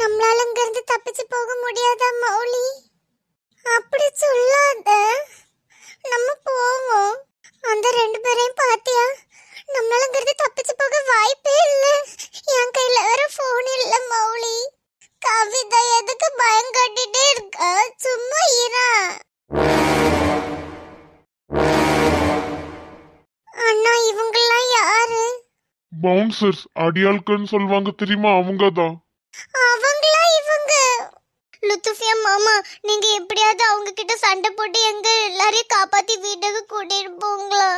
நம்மளால இங்கிருந்து தப்பிச்சு போக முடியாதா மௌலி? அப்படி சொல்லாத. நம்ம போவோம். அந்த ரெண்டு பேரையும் பாத்தியா? நம்மளால இங்கிருந்து தப்பிச்சு போக வாய்ப்பே இல்ல. என் கையில வேற போன் இல்ல மௌலி. கவிதா எதுக்கு பயம் கட்டிட்டே இருக்கா? சும்மா இரா. அண்ணா இவங்கெல்லாம் யாரு? பவுன்சர்ஸ் அடியாளுக்குன்னு சொல்லுவாங்க தெரியுமா அவங்க தான் லுத்துஃபியா மாமா நீங்க எப்படியாவது அவங்க கிட்ட சண்டை போட்டு எங்க எல்லாரையும் காப்பாத்தி வீட்டுக்கு கூட்டிட்டு போங்களா?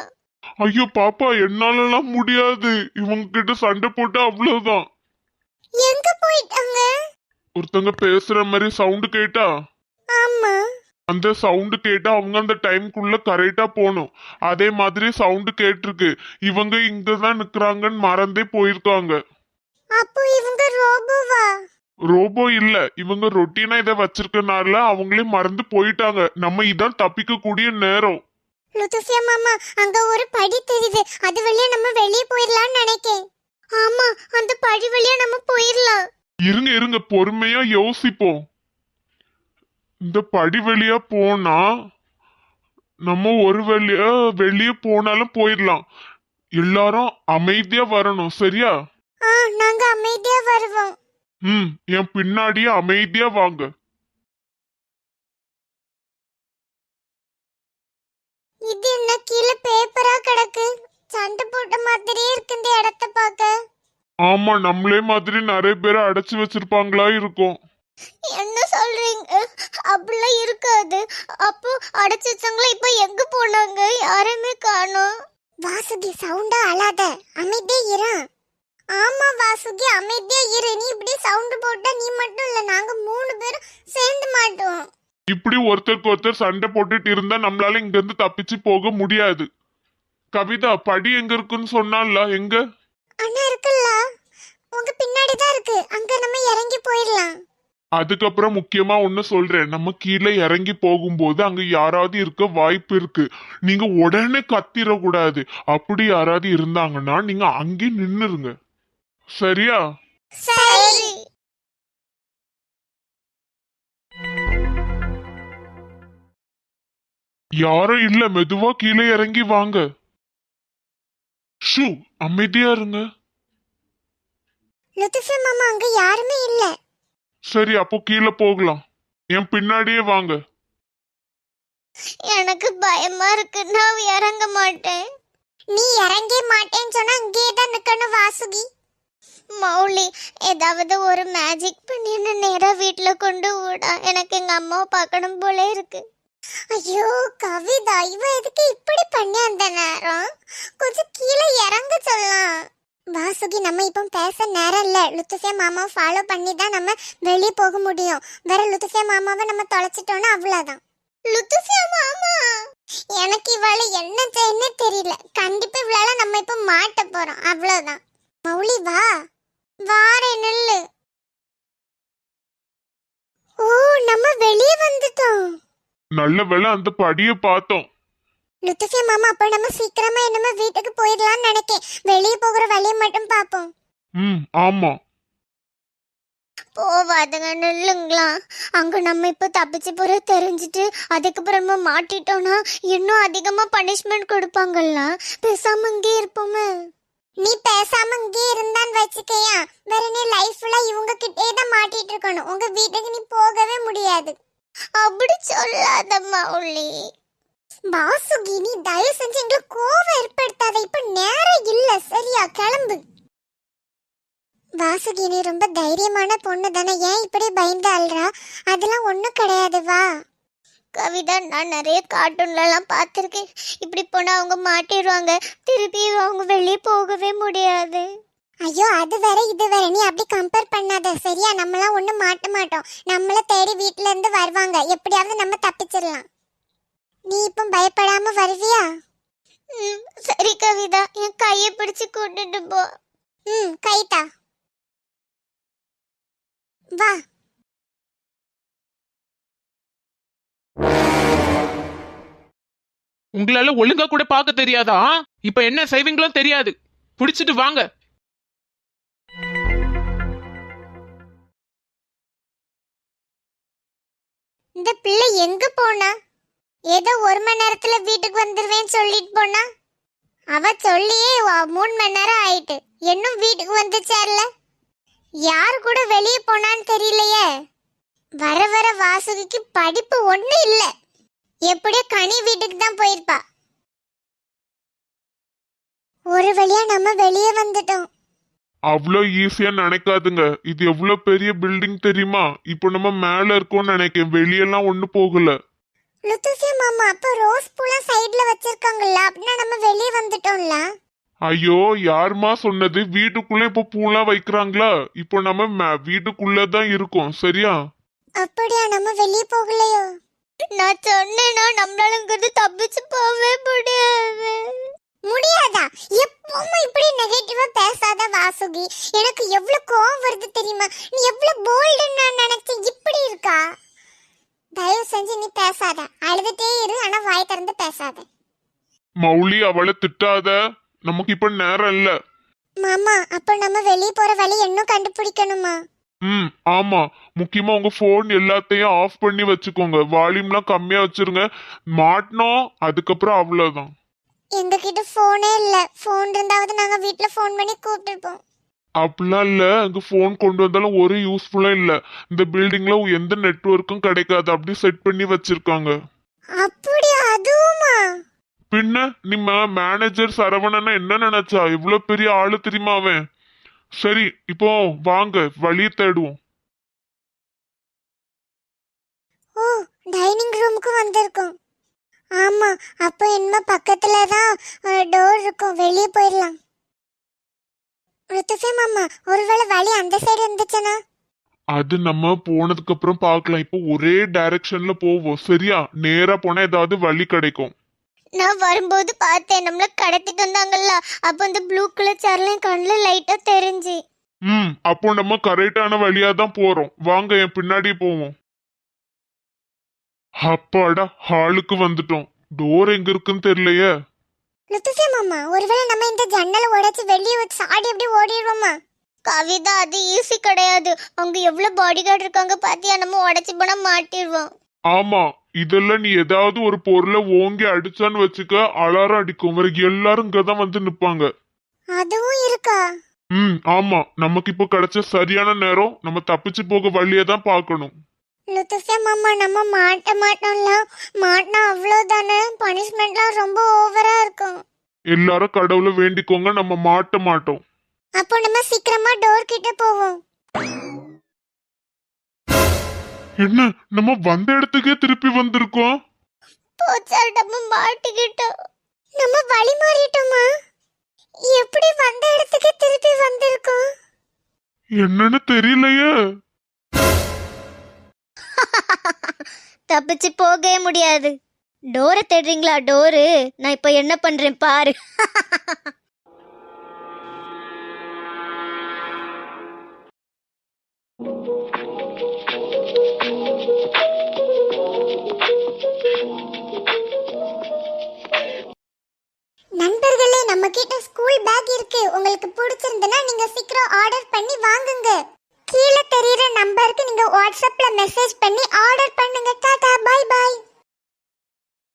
ஐயோ பாப்பா என்னாலலாம் முடியாது. இவங்க கிட்ட சண்டை போட்டு அவ்வளவுதான். எங்க போயிட்டாங்க? ஒருத்தங்க பேசுற மாதிரி சவுண்டு கேட்டா? ஆமா. அந்த சவுண்டு கேட்டா அவங்க அந்த டைம்குள்ள கரெக்டா போகணும். அதே மாதிரி சவுண்டு கேட்டிருக்கு. இவங்க இங்க தான் நிக்கிறாங்கன்னு மறந்தே போயிருக்காங்க. அப்போ இவங்க ரோபோவா? ரோபோ இல்ல. இவங்க ரொட்டீனா இதை வச்சிருக்கனால அவங்களே மறந்து போயிட்டாங்க. நம்ம இதான் தப்பிக்க கூடிய நேரம். லுத்துஃபியா மாமா அங்க ஒரு படி தெரியுது. அது வழியா நம்ம வெளியே போயிடலாம்னு நினைக்கேன். ஆமா அந்த படி வழியா நம்ம போயிடலாம் இருங்க இருங்க. பொறுமையா யோசிப்போம். இந்த படி வழியா போனா நம்ம ஒரு வழியா வெளியே போனாலும் போயிடலாம் எல்லாரும் அமைதியா வரணும். சரியா? நாங்க அமைதியா வருவோம். ம் என் பின்னாடியே அமைதியா வாங்க. இது என்ன கீழே பேப்பரா கிடக்கு? சண்டை போட்ட மாதிரியே இருக்கு இந்த இடத்த பார்க்க. ஆமா நம்மளே மாதிரி நிறைய பேரை அடைச்சு வச்சிருப்பாங்களா இருக்கும். என்ன சொல்றீங்க? அப்படிலாம் இருக்காது. அப்போ அடைச்சு வச்சவங்கள இப்போ எங்க போனாங்க? யாருமே காணோம். வாசுகி சவுண்டா அழாத. அமைதியா இரு. ஆமா வாசுகி அமைதியா இரு. நீ இப்படி சவுண்ட் போட்டா நீ மட்டும் இல்ல நாங்க மூணு பேரும் சேர்ந்து மாட்டோம் இப்படி ஒருத்தருக்கு ஒருத்தர் சண்டை போட்டுட்டு இருந்தா நம்மளால இங்க இருந்து தப்பிச்சு போக முடியாது. கவிதா படி எங்க இருக்குன்னு சொன்னால எங்க? அண்ணா இருக்குல்ல. உங்க பின்னாடி தான் இருக்கு. அங்க நம்ம இறங்கி போயிடலாம். அதுக்கப்புறம் முக்கியமா ஒண்ணு சொல்றேன். நம்ம கீழே இறங்கி போகும்போது அங்க யாராவது இருக்க வாய்ப்பு இருக்கு. நீங்க உடனே கத்திர கூடாது அப்படி யாராவது இருந்தாங்கன்னா நீங்க அங்கே நின்னுருங்க. சரியா? சரி. யாரும் இல்ல மெதுவா கீழே இறங்கி வாங்க. ஷூ அமைதியா இருங்க. லுத்துஃபியா மாமா அங்க யாருமே இல்ல. சரி அப்போ கீழே போகலாம். என் பின்னாடியே வாங்க. எனக்கு பயமா இருக்கு நான் இறங்க மாட்டேன். நீ இறங்கே மாட்டேன்னு சொன்னா அங்கேயே தான் நிக்கணும் வாசுகி. மௌலி ஏதாவது ஒரு மேஜிக் பண்ணி என்ன வீட்டில் கொண்டு விடா எனக்கு எங்கள் அம்மாவை பார்க்கணும் போல இருக்கு. ஐயோ கவிதா இவ எதுக்கு இப்படி பண்ணி அந்த நேரம்? கொஞ்சம் கீழே இறங்க சொல்லலாம். வாசுகி நம்ம இப்போ பேச நேரம் இல்லை. லுத்துஃபியா மாமாவை ஃபாலோ பண்ணி தான் நம்ம வெளியே போக முடியும். வேற லுத்துஃபியா மாமாவை நம்ம தொலைச்சிட்டோம்னா அவ்வளோதான் லுத்துசியா மாமா! எனக்கு இவாள என்ன செய்யன்னு தெரியல. கண்டிப்பா இவளால நம்ம இப்போ மாட்ட போறோம். அவ்வளோதான் மௌலி வா. வாரே நில்லு. ஓ நம்ம வெளியே வந்துட்டோம். நல்ல வேளை அந்த படியை பார்த்தோம். லுத்துஃபியா மாமா அப்ப நம்ம சீக்கிரமா என்னமோ வீட்டுக்கு போயிடலாம்னு நினைக்கேன். வெளியே போகிற வழியை மட்டும் பாப்போம் ம் ஆமா. போவாதுங்க நில்லுங்களா. அங்க நம்ம இப்ப தப்பிச்சு போற தெரிஞ்சுட்டு அதுக்கப்புறமா மாட்டிட்டோம்னா இன்னும் அதிகமா பனிஷ்மெண்ட் கொடுப்பாங்கல்ல. பேசாம இங்கே இருப்போமே. நீ பேசாம இங்கே இருந்தான்னு வச்சுக்கையா? வேற நீ லைஃப்ல இவங்க கிட்டே தான் மாட்டிட்டு இருக்கணும். உங்க வீட்டுக்கு நீ போகவே முடியாது. அப்படி சொல்லாதம்மா உள்ளி வாசுகி நீ தயவு செஞ்சு எங்களுக்கு கோவம் ஏற்படுத்தாத. இப்ப நேரம் இல்ல. சரியா? கிளம்பு. வாசுகி நீ ரொம்ப தைரியமான பொண்ணு தானே ஏன் இப்படி பயந்து அல்றா அதெல்லாம் ஒன்றும் கிடையாது. வா. கவிதா நான் நிறைய கார்ட்டூன்லலாம் பார்த்துருக்கேன். இப்படி போனால் அவங்க மாட்டிடுவாங்க. திருப்பி அவங்க வெளியே போகவே முடியாது. ஐயோ அது வேற இது வேற. நீ அப்படி கம்பேர் பண்ணாத சரியா? நம்மளாம் ஒன்றும் மாட்ட மாட்டோம். நம்மள தேடி வீட்ல இருந்து வருவாங்க. எப்படியாவது நம்ம தப்பிச்சிடலாம். நீ இப்போ பயப்படாம வருவியா? ம் சரி கவிதா. என் கையை பிடிச்சு கூட்டிட்டு போ. ம் கைத்தா வா. உங்களால ஒழுங்கா கூட பார்க்க தெரியாதா? இப்ப என்ன செய்வீங்களோ தெரியாது. பிடிச்சிட்டு வாங்க. இந்த பிள்ளை எங்க போனா? ஏதோ ஒரு மணி நேரத்துல வீட்டுக்கு வந்துருவேன்னு சொல்லிட்டு போனா? அவ சொல்லியே வா- மூணு மணி நேரம் ஆயிட்டு. இன்னும் வீட்டுக்கு வந்து சேரல யார் கூட வெளியே போனான்னு தெரியலையே. வர வர வாசுகிக்கு படிப்பு ஒண்ணு இல்ல. எப்படியோ கனி வீட்டுக்கு தான் போயிருப்பா. ஒரு வழியா நம்ம வெளியே வந்துட்டோம். அவ்வளோ ஈஸியா நினைக்காதுங்க. இது எவ்வளவு பெரிய பில்டிங் தெரியுமா? இப்போ நம்ம மேல இருக்கோம்னு நினைக்கிறேன் வெளியெல்லாம் ஒண்ணு போகல. லுத்துசியா மாமா அப்ப ரோஸ் பூலாம் சைடுல வச்சிருக்காங்கல்ல அப்படின்னா நம்ம வெளியே வந்துட்டோம்ல? ஐயோ யாருமா சொன்னது? வீட்டுக்குள்ள இப்போ பூலாம் வைக்கிறாங்களா? இப்போ நம்ம வீட்டுக்குள்ள தான் இருக்கோம். சரியா? அப்படியா? நம்ம வெளியே போகலையோ? நான் சொன்னேனா நம்மளால இங்கிருந்து தப்பிச்சு போவே முடியாது. முடியாதா? எப்பவும் இப்படி நெகட்டிவா பேசாத வாசுகி. எனக்கு எவ்வளவு கோவம் வருது தெரியுமா? நீ எவ்வளவு போல்டு நான் நினைச்சேன் இப்படி இருக்கா? தயவு செஞ்சு நீ பேசாத. அழுதுட்டே இரு ஆனா வாய் திறந்து பேசாத. மௌலி அவளை திட்டாத. நமக்கு இப்ப நேரம் இல்ல. மாமா அப்ப நம்ம வெளியே போற வழி இன்னும் கண்டுபிடிக்கணுமா? ம் ஆமா. முக்கியமா உங்க போன் எல்லாத்தையும் ஆஃப் பண்ணி வச்சுக்கோங்க. வால்யூம்லாம் கம்மியா வச்சிருங்க. மாட்டினோம் அதுக்கப்புறம் அவ்வளவுதான். எங்க கிட்ட போனே இல்ல. போன் இருந்தாவது நாங்க வீட்ல போன் பண்ணி கூப்பிட்டுருப்போம். அப்படிலாம் இல்ல. அங்க போன் கொண்டு வந்தாலும் ஒரு யூஸ்ஃபுல்லா இல்ல. இந்த பில்டிங்ல எந்த நெட்வொர்க்கும் கிடைக்காது. அப்படி செட் பண்ணி வச்சிருக்காங்க. அப்படி அதுவுமா? பின்ன நிம்ம மேனேஜர் சரவணனா என்ன நினைச்சா? இவ்வளவு பெரிய ஆளு தெரியுமா அவன்? சரி இப்போ வாங்க வழி தேடுவோம். ஓ டைனிங் ரூமுக்கு வந்திருக்கோம். ஆமா அப்போ என்ன பக்கத்துல தான் டோர் இருக்கும். வெளியே போயிடலாம். ருத்துஃபே மாமா ஒருவேளை வழி அந்த சைடு இருந்துச்சுன்னா? அது நம்ம போனதுக்கு அப்புறம் பார்க்கலாம். இப்போ ஒரே டைரக்ஷன்ல போவோம். சரியா? நேரா போனா ஏதாவது வழி கிடைக்கும். நான் வரும்போது பார்த்தேன். நம்மள கடத்திட்டு வந்தாங்கல்ல. அப்போ அந்த ப்ளூ கலர் சேர்லையும் கண்ணில் லைட்டா தெரிஞ்சு. ம் அப்போ நம்ம கரெக்டான வழியா தான் போறோம். வாங்க என் பின்னாடி போவோம். அப்பாடா ஹாலுக்கு வந்துட்டோம். டோர் எங்க இருக்குன்னு தெரியலையே. லுத்துஃபே மாமா ஒருவேளை நம்ம இந்த ஜன்னலை உடைச்சு வெளியே வச்சு ஆடி எப்படி ஓடிடுவோமா? கவிதா அது ஈஸி கிடையாது. அவங்க எவ்வளவு பாடி கார்டு இருக்காங்க பாத்தியா? நம்ம உடைச்சு போனா மாட்டிடுவோம். ஆமா இதெல்லாம் நீ ஏதாவது ஒரு பொருளை ஓங்கி அடிச்சான்னு வச்சுக்க அலாரம் அடிக்கும். வேற எல்லாரும் இங்கதான் வந்து நிப்பாங்க. அதுவும் இருக்கா? ம் ஆமா. நமக்கு இப்போ கிடைச்ச சரியான நேரம் நம்ம தப்பிச்சு போக வழியை தான் பார்க்கணும். லுத்துஃபே மாமா நம்ம மாட்ட மாட்டோம்ல? மாட்டினா அவ்வளோதானே பனிஷ்மெண்ட்லாம் ரொம்ப ஓவரா இருக்கும். எல்லாரும் கடவுளை வேண்டிக்கோங்க நம்ம மாட்ட மாட்டோம். அப்போ நம்ம சீக்கிரமா டோர் கிட்ட போவோம். என்ன நம்ம வந்த இடத்துக்கே திருப்பி வந்திருக்கோம்? போச்சா நம்ம மாட்டிக்கிட்டோம் நம்ம வழி மாறிட்டோமா? எப்படி வந்த இடத்துக்கு திருப்பி வந்திருக்கோம்? என்னன்னு தெரியலையே. தப்பிச்சு போகவே முடியாது. டோரை தேடுறீங்களா டோரு? நான் இப்போ என்ன பண்றேன் பாரு. உங்களுக்கு பிடிச்சிருந்தனா நீங்க சீக்கிரம் ஆர்டர் பண்ணி வாங்குங்க. கீழே தெரியுற நம்பருக்கு நீங்க வாட்ஸ்அப்ல மெசேஜ் பண்ணி ஆர்டர் பண்ணுங்க. Tata bye by